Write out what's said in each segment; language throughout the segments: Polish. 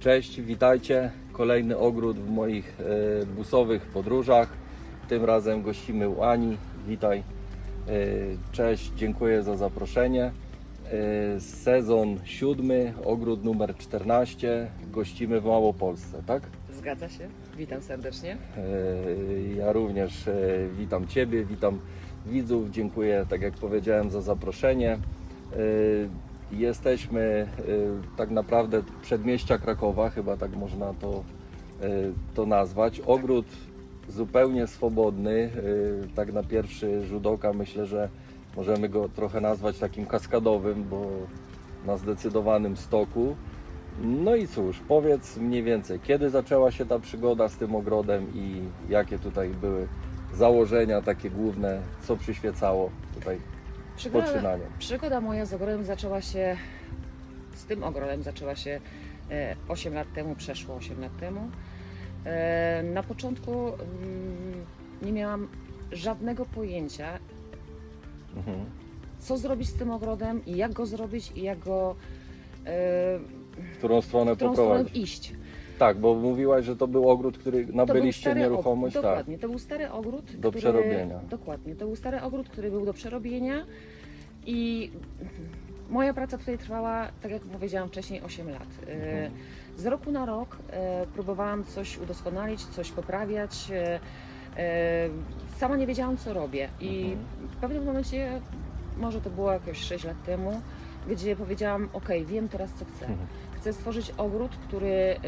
Cześć, witajcie. Kolejny ogród w moich e, busowych podróżach. Tym razem gościmy u Ani. Witaj. E, Cześć, dziękuję za zaproszenie. E, Sezon siódmy, ogród numer 14. Gościmy w Małopolsce, tak? Zgadza się. Witam serdecznie. Ja również witam Ciebie, witam widzów. Dziękuję, tak jak powiedziałem, za zaproszenie. Jesteśmy e, tak naprawdę przedmieścia Krakowa, chyba tak można to, e, to nazwać. Ogród zupełnie swobodny. e, Tak na pierwszy rzut oka myślę, że możemy go trochę nazwać takim kaskadowym, bo na zdecydowanym stoku. No i cóż, powiedz mniej więcej, kiedy zaczęła się ta przygoda z tym ogrodem i jakie tutaj były założenia takie główne, co przyświecało tutaj Przygoda, przygoda moja z ogrodem zaczęła się, z tym ogrodem zaczęła się e, 8 lat temu, przeszło 8 lat temu. E, Na początku mm, nie miałam żadnego pojęcia, Mhm. co zrobić z tym ogrodem i jak go zrobić i jak go e, W którą stronę w którą stronę iść. Tak, bo mówiłaś, że to był ogród, który nabyliście stary nieruchomość, og- tak. Dokładnie, to był stary ogród. Do który, przerobienia. Dokładnie, to był stary ogród, który był do przerobienia i moja praca tutaj trwała, tak jak powiedziałam wcześniej, 8 lat. Mhm. Z roku na rok e, próbowałam coś udoskonalić, coś poprawiać. e, Sama nie wiedziałam, co robię i Mhm. w pewnym momencie, może to było jakieś 6 lat temu, gdzie powiedziałam, ok, wiem teraz, co chcę. Mhm. Chcę stworzyć ogród, który, e,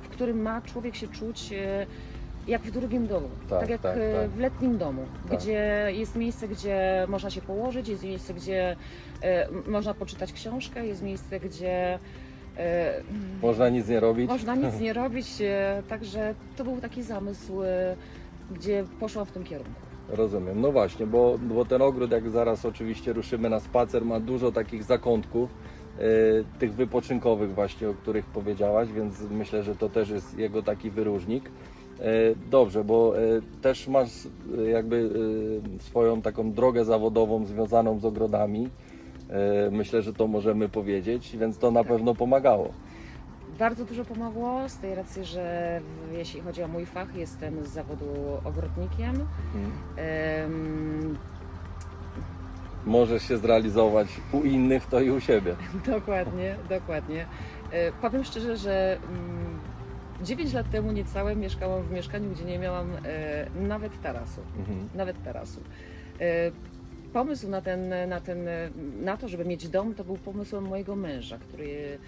w którym ma człowiek się czuć e, jak w drugim domu, Tak, tak, jak tak, e, tak. w letnim domu, Tak. gdzie jest miejsce, gdzie można się położyć, jest miejsce, gdzie można poczytać książkę, jest miejsce, gdzie Można nic nie robić. można nic nie robić, także to był taki zamysł, gdzie poszłam w tym kierunku. Rozumiem. No właśnie, bo, bo ten ogród, jak zaraz oczywiście ruszymy na spacer, ma dużo takich zakątków, tych wypoczynkowych właśnie, o których powiedziałaś, więc myślę, że to też jest jego taki wyróżnik. E, dobrze, bo e, też masz jakby swoją taką drogę zawodową związaną z ogrodami. Myślę, że to możemy powiedzieć, więc to na Tak. pewno pomagało. Bardzo dużo pomogło z tej racji, że jeśli chodzi o mój fach, jestem z zawodu ogrodnikiem. Mhm. Em, Możesz się zrealizować u innych, to i u siebie. Dokładnie, dokładnie. E, Powiem szczerze, że mm, 9 lat temu niecałe mieszkałam w mieszkaniu, gdzie nie miałam e, nawet tarasu. Mhm. Nawet tarasu. E, Pomysł na, ten, na, ten, na to, żeby mieć dom, to był pomysłem mojego męża, który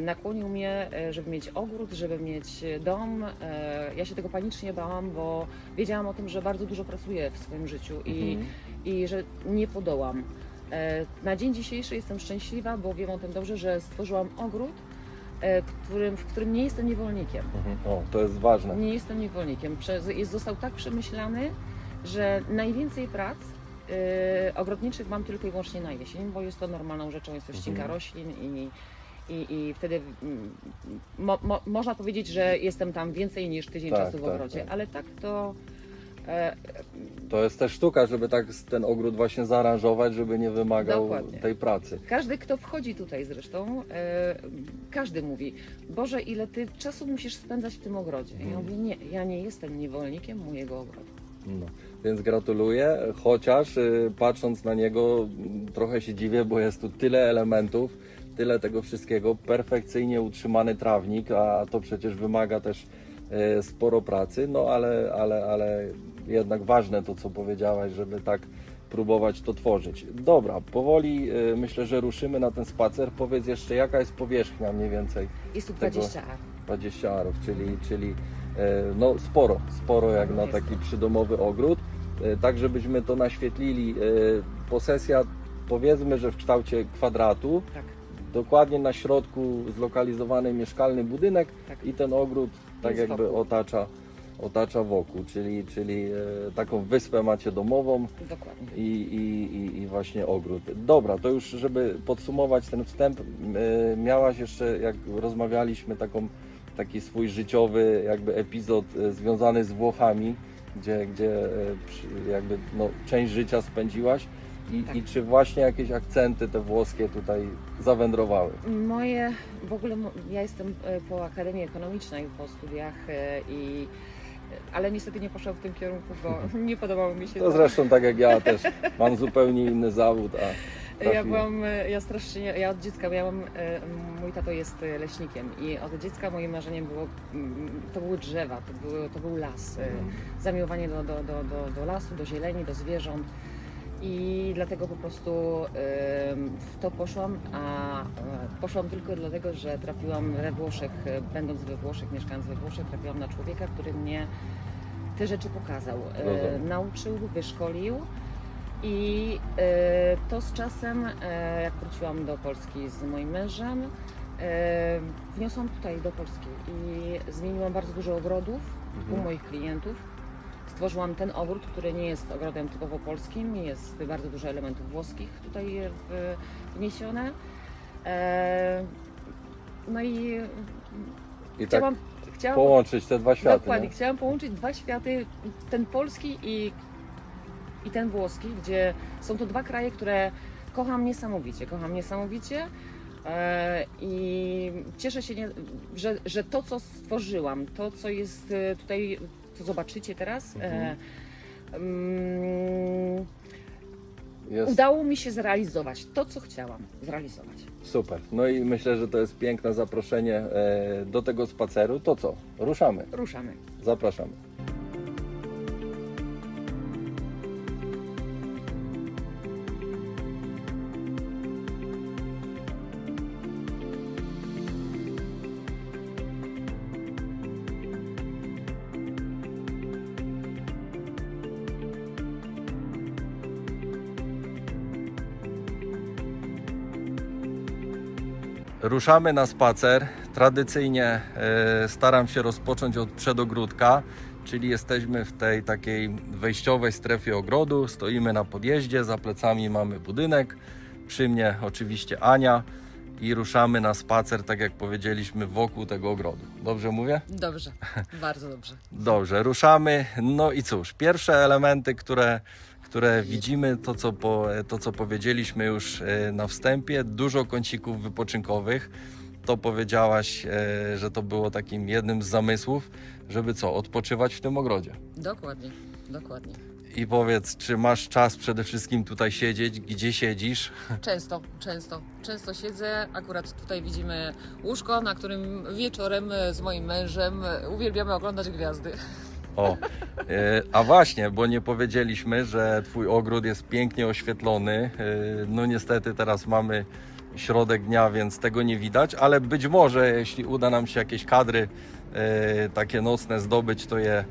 nakłonił mnie, e, żeby mieć ogród, żeby mieć dom. E, Ja się tego panicznie bałam, bo wiedziałam o tym, że bardzo dużo pracuję w swoim życiu i Mhm. i że nie podołam. E, Na dzień dzisiejszy jestem szczęśliwa, bo wiem o tym dobrze, że stworzyłam ogród, e, którym, w którym nie jestem niewolnikiem. Mhm. O, to jest ważne. Nie jestem niewolnikiem. Jest, został tak przemyślany, że najwięcej prac e, ogrodniczych mam tylko i wyłącznie na jesień, bo jest to normalną rzeczą, jest to ścinka Mhm. roślin i, i, i wtedy mm, mo, mo, można powiedzieć, że jestem tam więcej niż tydzień Tak, czasu w tak, ogrodzie, tak. ale tak to e, To jest też sztuka, żeby tak ten ogród właśnie zaaranżować, żeby nie wymagał Dokładnie. tej pracy. Każdy, kto wchodzi tutaj zresztą, e, każdy mówi, Boże, ile ty czasu musisz spędzać w tym ogrodzie. I ja Mhm. mówię, nie, ja nie jestem niewolnikiem mojego ogrodu. No. Więc gratuluję, chociaż y, patrząc na niego trochę się dziwię, bo jest tu tyle elementów, tyle tego wszystkiego, perfekcyjnie utrzymany trawnik, a to przecież wymaga też e, sporo pracy, no ale, ale, ale jednak ważne to, co powiedziałaś, żeby tak próbować to tworzyć. Dobra, powoli y, myślę, że ruszymy na ten spacer. Powiedz jeszcze, jaka jest powierzchnia mniej więcej Jest tu Tego- 20 ar. 20 arów, czyli, czyli e, no sporo, sporo jak na taki przydomowy ogród. E, Tak, żebyśmy to naświetlili, e, posesja powiedzmy, że w kształcie kwadratu, Tak, dokładnie na środku zlokalizowany mieszkalny budynek tak. i ten ogród tak Jest jakby wokół. otacza, otacza wokół, czyli, czyli e, taką wyspę macie domową Dokładnie. i, i, i, i właśnie ogród. Dobra, to już żeby podsumować ten wstęp, e, miałaś jeszcze, jak rozmawialiśmy, taką, taki swój życiowy jakby epizod e, związany z Włochami, gdzie, gdzie e, przy- jakby no, część życia spędziłaś. I, Tak. I czy właśnie jakieś akcenty te włoskie tutaj zawędrowały? Moje, w ogóle ja jestem e, po Akademii Ekonomicznej, po studiach e, i ale niestety nie poszłam w tym kierunku, bo nie podobało mi się To zresztą tak jak ja też mam zupełnie inny zawód, a Ja byłam, e, ja strasznie, ja od dziecka miałam, mój tato jest leśnikiem i od dziecka moim marzeniem było, to były drzewa, to, były, to był las, Mhm. zamiłowanie do, do, do, do, do lasu, do zieleni, do zwierząt i dlatego po prostu w to poszłam, a e, poszłam tylko dlatego, że trafiłam we Włoszech, e, będąc we Włoszech, mieszkając we Włoszech, trafiłam na człowieka, który mnie te rzeczy pokazał, e, Rozumiem. nauczył, wyszkolił i to z czasem, jak wróciłam do Polski z moim mężem, wniosłam tutaj do Polski i zmieniłam bardzo dużo ogrodów u Mhm. moich klientów. Stworzyłam ten ogród, który nie jest ogrodem typowo polskim, jest bardzo dużo elementów włoskich tutaj wniesione. E, no i I tak chciałam, chciałam połączyć te dwa światy. Dokładnie, nie? chciałam połączyć dwa światy, ten polski i, i ten włoski, gdzie są to dwa kraje, które kocham niesamowicie, kocham niesamowicie e, i cieszę się, że, że to, co stworzyłam, to, co jest e, tutaj, co zobaczycie teraz, e, Mhm. mm, Jest udało mi się zrealizować to, co chciałam zrealizować. super. No i myślę, że to jest piękne zaproszenie e, do tego spaceru. To co? Ruszamy. Ruszamy. Zapraszamy. Ruszamy na spacer. Tradycyjnie e, staram się rozpocząć od przedogródka, czyli jesteśmy w tej takiej wejściowej strefie ogrodu. Stoimy na podjeździe, za plecami mamy budynek, przy mnie oczywiście Ania i ruszamy na spacer, tak jak powiedzieliśmy, wokół tego ogrodu. Dobrze mówię? Dobrze, bardzo dobrze. Dobrze, ruszamy. No i cóż, pierwsze elementy, które, które widzimy, to co, po, to co powiedzieliśmy już e, na wstępie, dużo kącików wypoczynkowych. To powiedziałaś, e, że to było takim jednym z zamysłów, żeby co, odpoczywać w tym ogrodzie. Dokładnie, dokładnie. I powiedz, czy masz czas przede wszystkim tutaj siedzieć, gdzie siedzisz? Często, często, często siedzę. Akurat tutaj widzimy łóżko, na którym wieczorem z moim mężem uwielbiamy oglądać gwiazdy. O, e, a właśnie, bo nie powiedzieliśmy, że Twój ogród jest pięknie oświetlony. E, No niestety teraz mamy środek dnia, więc tego nie widać, ale być może jeśli uda nam się jakieś kadry e, takie nocne zdobyć, to je,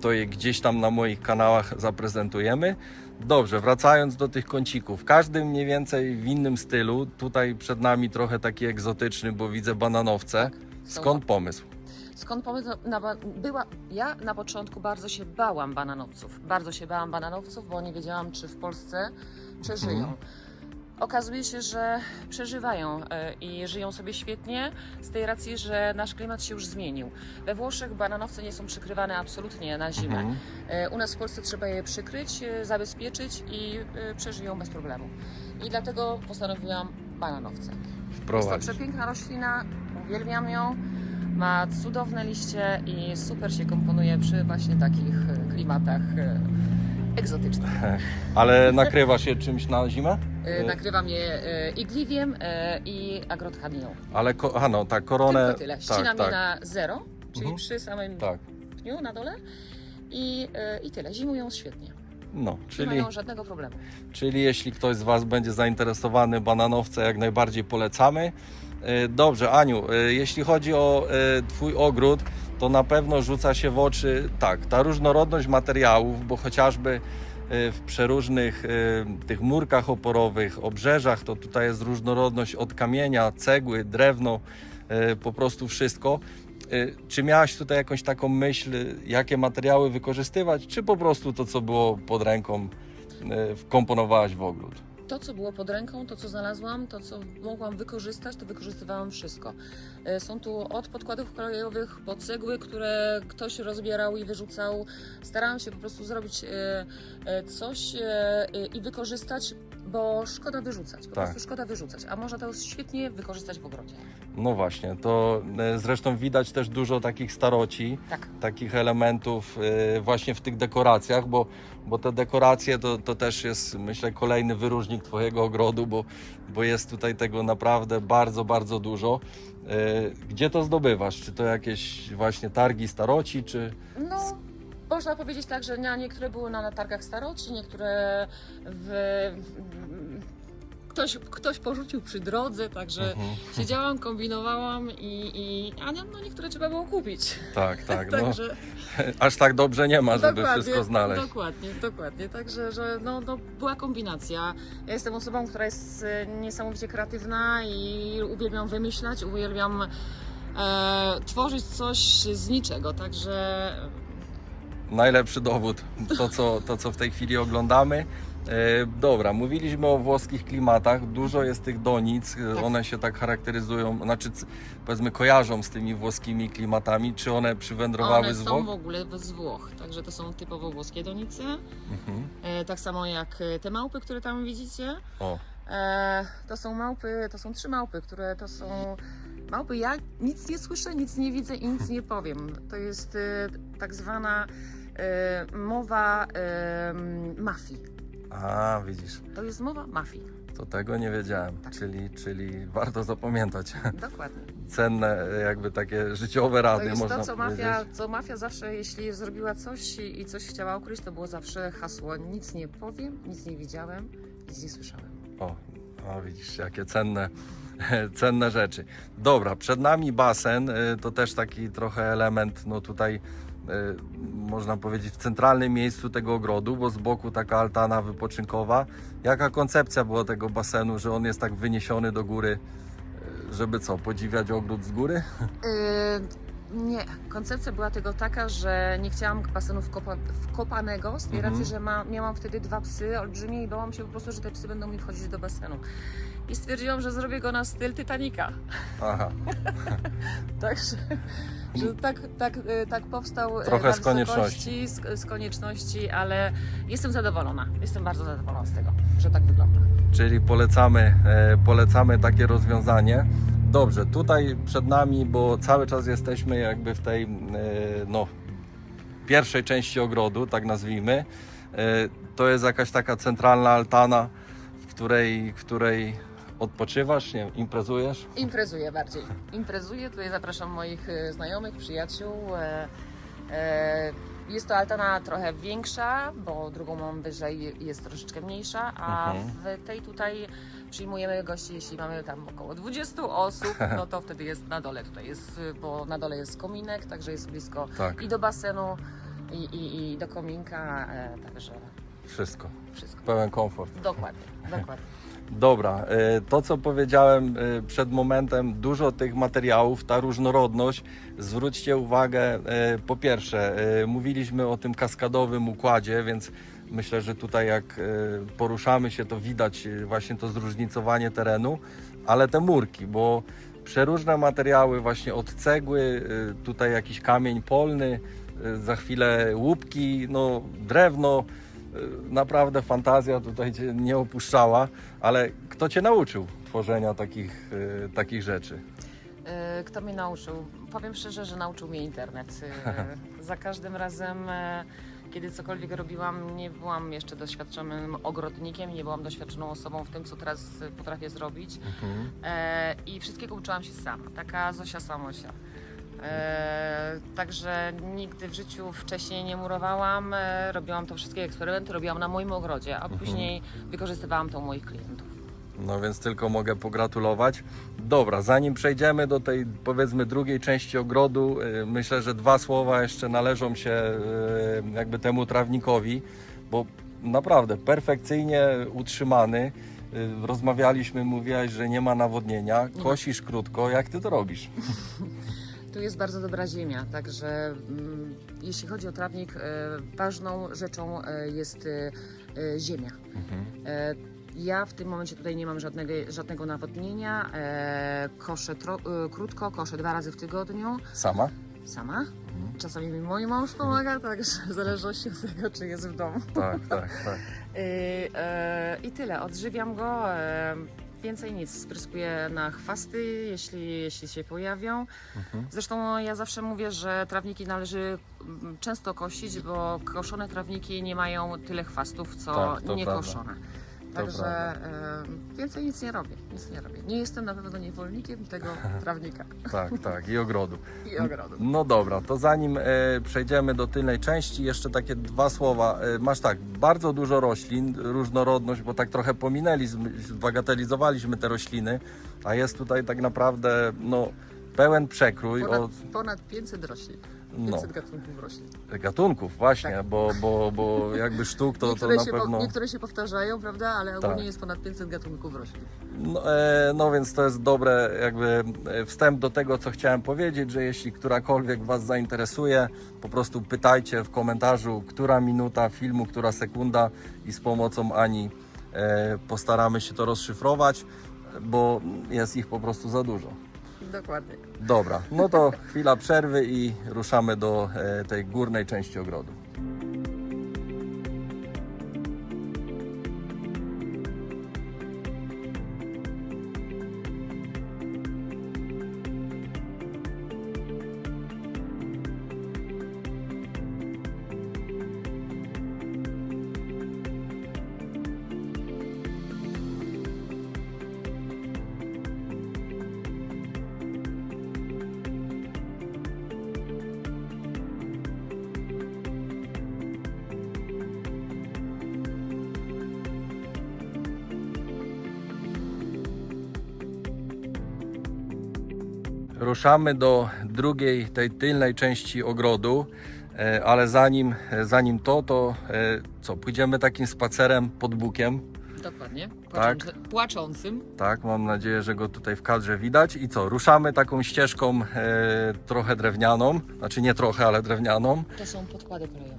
to je gdzieś tam na moich kanałach zaprezentujemy. Dobrze, wracając do tych kącików. Każdy mniej więcej w innym stylu. Tutaj przed nami trochę taki egzotyczny, bo widzę bananowce. Skąd pomysł? Skąd pomysł na była Ja na początku bardzo się bałam bananowców. Bardzo się bałam bananowców, bo nie wiedziałam, czy w Polsce przeżyją. Mhm. Okazuje się, że przeżywają e, i żyją sobie świetnie z tej racji, że nasz klimat się już zmienił. We Włoszech bananowce nie są przykrywane absolutnie na zimę. Mhm. E, U nas w Polsce trzeba je przykryć, e, zabezpieczyć i przeżyją bez problemu. I dlatego postanowiłam bananowce. Jest to Wprowadzić. przepiękna roślina, uwielbiam ją. Ma cudowne liście i super się komponuje przy właśnie takich e, klimatach e, egzotycznych. Ale nakrywasz je czymś na zimę? E, Nakrywam je igliwiem i agrotchanią. Ale ko- aha, no, tak, koronę. Tylko tyle. Tak, Ścinam tak, je na zero, czyli Mhm. przy samym tak. pniu na dole i, i tyle. Zimują świetnie. No, Nie czyli, mają żadnego problemu. czyli jeśli ktoś z Was będzie zainteresowany bananowce, jak najbardziej polecamy. E, Dobrze, Aniu, e, jeśli chodzi o e, Twój ogród, to na pewno rzuca się w oczy tak, ta różnorodność materiałów, bo chociażby w przeróżnych tych murkach oporowych, obrzeżach, to tutaj jest różnorodność od kamienia, cegły, drewno, po prostu wszystko. Czy miałaś tutaj jakąś taką myśl, jakie materiały wykorzystywać, czy po prostu to, co było pod ręką, wkomponowałaś w ogród? To, co było pod ręką, to, co znalazłam, to, co mogłam wykorzystać, to wykorzystywałam wszystko. E, Są tu od podkładów kolejowych po cegły, które ktoś rozbierał i wyrzucał. Starałam się po prostu zrobić e, e, coś i wykorzystać, bo szkoda wyrzucać. Po Tak. prostu szkoda wyrzucać. A można to świetnie wykorzystać w ogrodzie. No właśnie, to e, zresztą widać też dużo takich staroci, Tak. takich elementów e, właśnie w tych dekoracjach, bo, bo te dekoracje to, to też jest myślę kolejny wyróżnik Twojego ogrodu, bo, bo jest tutaj tego naprawdę bardzo, bardzo dużo. E, Gdzie to zdobywasz? Czy to jakieś właśnie targi staroci, czy... No, można powiedzieć tak, że na niektóre były na, targach staroci, niektóre w... Ktoś, ktoś porzucił przy drodze, także Mhm. siedziałam, kombinowałam i, i a no, no niektóre trzeba było kupić. Tak, tak, no, Także aż tak dobrze nie ma, żeby wszystko znaleźć. Dokładnie, dokładnie. Także, że no, no, była kombinacja. Ja jestem osobą, która jest e, niesamowicie kreatywna i uwielbiam wymyślać, uwielbiam e, tworzyć coś z niczego. Także najlepszy dowód, to co, to co w tej chwili oglądamy. E, dobra, mówiliśmy o włoskich klimatach, dużo jest tych donic, e, Tak. one się tak charakteryzują, znaczy powiedzmy kojarzą z tymi włoskimi klimatami, czy one przywędrowały one z są Włoch? w ogóle z Włoch. Także to są typowo włoskie donice. Mhm. E, tak samo jak te małpy, które tam widzicie. O, to są małpy, to są trzy małpy, które to są małpy. Ja nic nie słyszę, nic nie widzę i nic nie powiem. To jest e, tak zwana e, mowa e, mafii. a widzisz, To jest mowa mafii. to tego nie wiedziałem, Tak. czyli, czyli warto zapamiętać Dokładnie. cenne jakby takie życiowe rady, To jest można to, co mafia, co mafia zawsze, jeśli zrobiła coś i, i coś chciała ukryć, to było zawsze hasło nic nie powiem, nic nie widziałem, nic nie słyszałem. O, o widzisz, jakie cenne, cenne rzeczy. Dobra, przed nami basen, y, to też taki trochę element, no tutaj y, można powiedzieć w centralnym miejscu tego ogrodu, bo z boku taka altana wypoczynkowa. Jaka koncepcja była tego basenu, że on jest tak wyniesiony do góry, y, żeby co, podziwiać ogród z góry? Nie, koncepcja była tego taka, że nie chciałam basenu wkopa, wkopanego, z tej Mhm. racji, że ma, miałam wtedy dwa psy olbrzymie i bałam się po prostu, że te psy będą mi wchodzić do basenu. I stwierdziłam, że zrobię go na styl Titanica. Aha, Także że tak, tak, y, tak powstał y, Trochę z konieczności. Z, z konieczności, ale jestem zadowolona. Jestem bardzo zadowolona z tego, że tak wygląda. czyli polecamy, e, polecamy takie rozwiązanie. Dobrze, tutaj przed nami, bo cały czas jesteśmy jakby w tej e, no, pierwszej części ogrodu, tak nazwijmy. E, To jest jakaś taka centralna altana, w której, w której odpoczywasz, nie imprezujesz. Imprezuję bardziej. Imprezuję, tutaj zapraszam moich e, znajomych, przyjaciół. Jest to altana trochę większa, bo drugą mam wyżej jest troszeczkę mniejsza, a Mhm. w tej tutaj przyjmujemy gości, jeśli mamy tam około 20 osób, no to wtedy jest na dole. Tutaj jest, bo na dole jest kominek, także jest blisko Tak, i do basenu, i, i, i do kominka, e, także wszystko. wszystko. Pełen komfort. Dokładnie, dokładnie. Dobra, e, to co powiedziałem e, przed momentem, dużo tych materiałów, ta różnorodność, zwróćcie uwagę, e, po pierwsze, mówiliśmy o tym kaskadowym układzie, więc myślę, że tutaj jak poruszamy się, to widać właśnie to zróżnicowanie terenu, ale te murki, bo przeróżne materiały właśnie od cegły, tutaj jakiś kamień polny, za chwilę łupki, no drewno, naprawdę fantazja tutaj Cię nie opuszczała, ale kto Cię nauczył tworzenia takich, e, takich rzeczy? E, Kto mnie nauczył? Powiem szczerze, że nauczył mnie internet. E, Za każdym razem, kiedy cokolwiek robiłam, nie byłam jeszcze doświadczonym ogrodnikiem, nie byłam doświadczoną osobą w tym, co teraz potrafię zrobić. E, I wszystkiego uczyłam się sama. Taka Zosia Samosia. E, także nigdy w życiu wcześniej nie murowałam, e, robiłam to wszystkie eksperymenty, robiłam na moim ogrodzie, a Mhm. później wykorzystywałam to u moich klientów. No więc tylko mogę pogratulować. Dobra, zanim przejdziemy do tej powiedzmy drugiej części ogrodu, y, myślę, że dwa słowa jeszcze należą się y, jakby temu trawnikowi, bo naprawdę perfekcyjnie utrzymany. Y, Rozmawialiśmy, mówiłaś, że nie ma nawodnienia, kosisz krótko. Jak ty to robisz? Tu jest bardzo dobra ziemia, także mm, jeśli chodzi o trawnik, e, ważną rzeczą e, jest e, e, ziemia. E, Ja w tym momencie tutaj nie mam żadnego, żadnego nawodnienia. E, koszę tro, e, krótko, koszę dwa razy w tygodniu. Sama? Sama. Czasami mi mój mąż pomaga, także w zależności od tego, czy jest w domu. Tak, tak, tak. I, e, I tyle, odżywiam go. E, więcej nic, spryskuję na chwasty, jeśli, jeśli się pojawią. Mhm. Zresztą ja zawsze mówię, że trawniki należy mm, często kosić, bo koszone trawniki nie mają tyle chwastów, co Tak, to niekoszone. Także e, więcej nic nie robię, nic nie robię. Nie jestem na pewno niewolnikiem tego trawnika Tak, tak. I ogrodu. i ogrodu. No dobra, to zanim e, przejdziemy do tylnej części, jeszcze takie dwa słowa. E, masz tak, bardzo dużo roślin, różnorodność, bo tak trochę pominęliśmy, bagatelizowaliśmy te rośliny, a jest tutaj tak naprawdę no, pełen przekrój Ponad, od ponad 500 roślin, 500 gatunków roślin. gatunków, właśnie, Tak. bo, bo, bo jakby sztuk to, to niektóre, na się po, pewno. niektóre się powtarzają, prawda, ale ogólnie Tak. jest ponad 500 gatunków roślin. No, e, no więc to jest dobre jakby e, wstęp do tego, co chciałem powiedzieć, że jeśli którakolwiek Was zainteresuje, po prostu pytajcie w komentarzu, która minuta filmu, która sekunda i z pomocą Ani e, postaramy się to rozszyfrować, bo jest ich po prostu za dużo. Dokładnie. Dobra, no to chwila przerwy i ruszamy do e, tej górnej części ogrodu. Ruszamy do drugiej, tej tylnej części ogrodu, e, ale zanim, zanim to, to e, co, pójdziemy takim spacerem pod bukiem. Dokładnie. Tak. Płaczący, Płaczącym. Tak, mam nadzieję, że go tutaj w kadrze widać. I co, ruszamy taką ścieżką e, trochę drewnianą, znaczy nie trochę, ale drewnianą. To są podkłady kolejowe.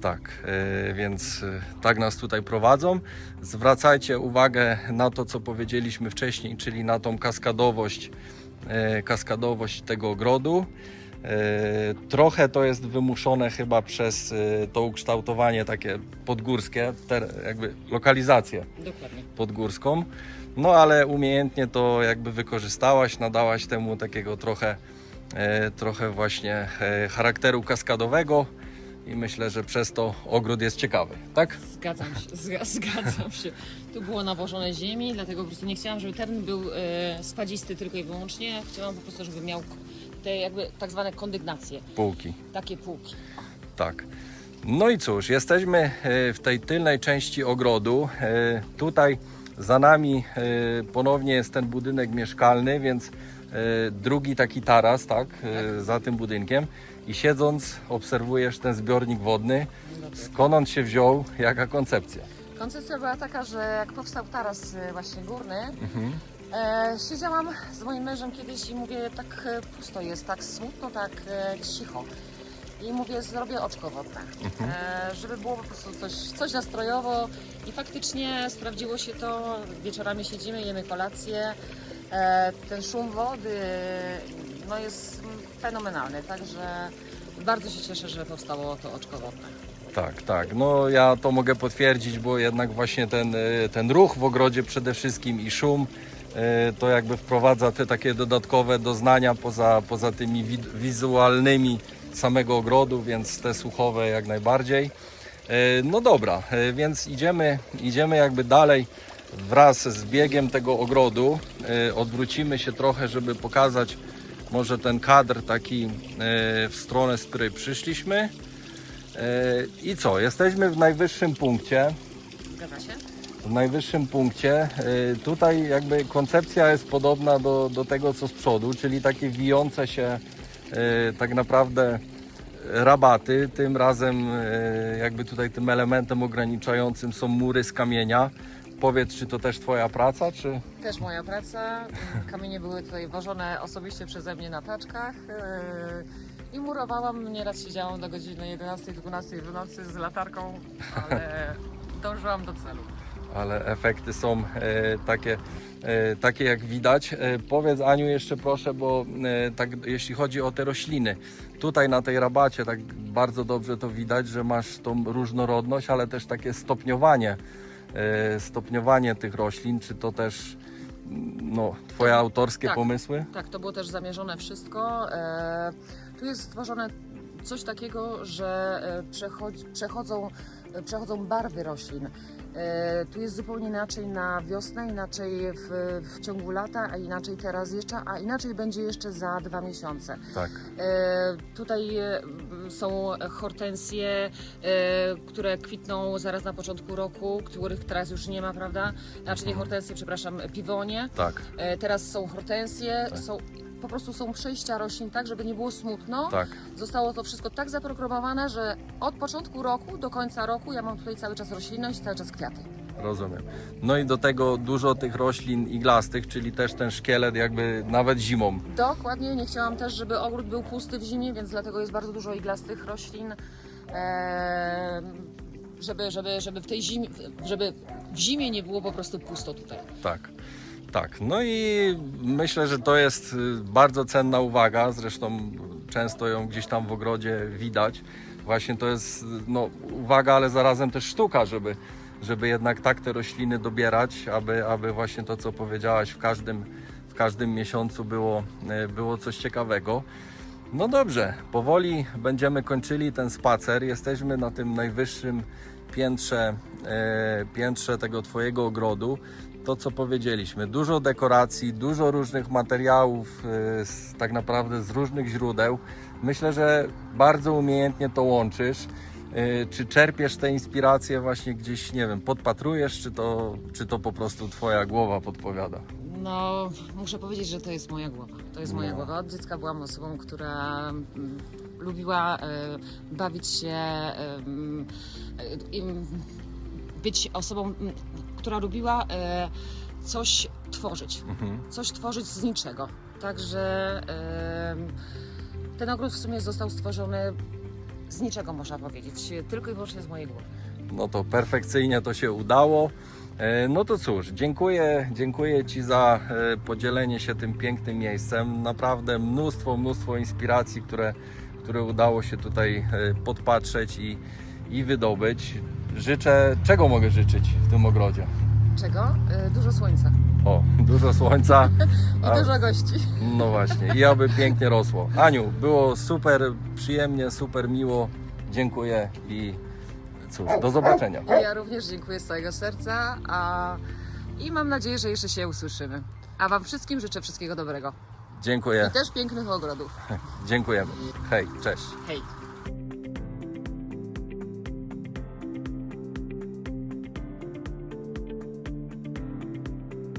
Tak, e, więc e, tak nas tutaj prowadzą. Zwracajcie uwagę na to, co powiedzieliśmy wcześniej, czyli na tą kaskadowość, e, kaskadowość tego ogrodu. E, Trochę to jest wymuszone chyba przez e, to ukształtowanie takie podgórskie, jakby lokalizację Dokładnie. podgórską. No ale umiejętnie to jakby wykorzystałaś, nadałaś temu takiego trochę, e, trochę właśnie e, charakteru kaskadowego i myślę, że przez to ogród jest ciekawy, tak? Zgadzam się, zga, zgadzam się. Tu było nawożone ziemi, dlatego po prostu nie chciałam, żeby teren był e, spadzisty tylko i wyłącznie. Chciałam po prostu, żeby miał te jakby tak zwane kondygnacje, Półki, takie półki. tak. No i cóż, jesteśmy e, w tej tylnej części ogrodu. E, Tutaj za nami e, ponownie jest ten budynek mieszkalny, więc e, drugi taki taras, tak, e, za tym budynkiem. I siedząc obserwujesz ten zbiornik wodny. Skąd się wziął? Jaka koncepcja? Koncepcja była taka, że jak powstał taras e, właśnie górny, Mhm. e, siedziałam z moim mężem kiedyś i mówię, tak e, pusto jest, tak smutno, tak e, cicho. I mówię, zrobię oczko wodne, e, żeby było po prostu coś, coś nastrojowo. I faktycznie sprawdziło się to. Wieczorami siedzimy, jemy kolację. E, ten szum wody no, jest fenomenalny, także bardzo się cieszę, że powstało to oczko wodne. Tak, tak. No ja to mogę potwierdzić, bo jednak właśnie ten, e, ten ruch w ogrodzie przede wszystkim i szum e, to jakby wprowadza te takie dodatkowe doznania poza, poza tymi wi- wizualnymi samego ogrodu, więc te słuchowe jak najbardziej. E, No dobra, więc idziemy, idziemy jakby dalej wraz z biegiem tego ogrodu. Odwrócimy się trochę, żeby pokazać może ten kadr taki e, w stronę, z której przyszliśmy. E, I co? Jesteśmy w najwyższym punkcie. Zgadza się? W najwyższym punkcie. E, Tutaj jakby koncepcja jest podobna do, do tego, co z przodu, czyli takie wijące się tak naprawdę rabaty. Tym razem jakby tutaj tym elementem ograniczającym są mury z kamienia. Powiedz, czy to też Twoja praca, czy... Też moja praca. Kamienie były tutaj wożone osobiście przeze mnie na taczkach. yy, I murowałam, nieraz siedziałam do godziny 11-12 w nocy z latarką, ale dążyłam do celu. ale efekty są e, takie, e, takie jak widać. E, powiedz Aniu jeszcze proszę, bo e, tak jeśli chodzi o te rośliny, tutaj na tej rabacie tak bardzo dobrze to widać, że masz tą różnorodność, ale też takie stopniowanie, e, stopniowanie tych roślin, czy to też no, twoje autorskie Tak. pomysły? Tak, to było też zamierzone wszystko. E, tu jest stworzone coś takiego, że e, przechodzi, przechodzą, e, przechodzą barwy roślin. E, tu jest zupełnie inaczej na wiosnę, inaczej w, w ciągu lata, a inaczej teraz jeszcze, a inaczej będzie jeszcze za dwa miesiące. Tak. E, Tutaj e, są hortensje, e, które kwitną zaraz na początku roku, których teraz już nie ma, prawda? Znaczy nie hortensje, przepraszam, piwonie. Tak, E, Teraz są hortensje, Tak. są, po prostu są przejścia roślin tak, żeby nie było smutno. tak. Zostało to wszystko tak zaprogramowane, że od początku roku do końca roku ja mam tutaj cały czas roślinność, cały czas kwiaty. Rozumiem. No i do tego dużo tych roślin iglastych, czyli też ten szkielet jakby nawet zimą. Dokładnie, nie chciałam też, żeby ogród był pusty w zimie, więc dlatego jest bardzo dużo iglastych roślin. E, żeby, żeby, żeby w tej zimie, żeby w zimie nie było po prostu pusto tutaj. Tak. Tak, no i myślę, że to jest y, bardzo cenna uwaga, zresztą często ją gdzieś tam w ogrodzie widać. Właśnie to jest y, no, uwaga, ale zarazem też sztuka, żeby, żeby jednak tak te rośliny dobierać, aby, aby właśnie to, co powiedziałaś, w każdym, w każdym miesiącu było, y, było coś ciekawego. No dobrze, powoli będziemy kończyli ten spacer. Jesteśmy na tym najwyższym piętrze, e, piętrze tego Twojego ogrodu. To, co powiedzieliśmy, dużo dekoracji, dużo różnych materiałów, e, z, tak naprawdę z różnych źródeł. Myślę, że bardzo umiejętnie to łączysz. E, Czy czerpiesz te inspiracje właśnie gdzieś, nie wiem, podpatrujesz, czy to, czy to po prostu Twoja głowa podpowiada? No, muszę powiedzieć, że to jest moja głowa. To jest moja No. głowa. Od dziecka byłam osobą, która mm, lubiła e, bawić się, e, mm, im- być osobą, mm, która lubiła e, coś tworzyć. Mhm. Coś tworzyć z niczego. Także e, ten ogród w sumie został stworzony z niczego, można powiedzieć. Tylko i wyłącznie z mojej głowy. No to perfekcyjnie to się udało. E, No to cóż, dziękuję, dziękuję Ci za e, podzielenie się tym pięknym miejscem. Naprawdę mnóstwo, mnóstwo inspiracji, które, które udało się tutaj e, podpatrzeć i, i wydobyć. Życzę, czego mogę życzyć w tym ogrodzie? Czego? E, dużo słońca O, dużo słońca. i A- dużo gości. No właśnie, i aby pięknie rosło. Aniu, było super przyjemnie, super miło. Dziękuję i cóż, do zobaczenia. Ja również dziękuję z całego serca a... i mam nadzieję, że jeszcze się usłyszymy. A Wam wszystkim życzę wszystkiego dobrego. Dziękuję, I też pięknych ogrodów. dziękujemy. Hej, cześć. Hej!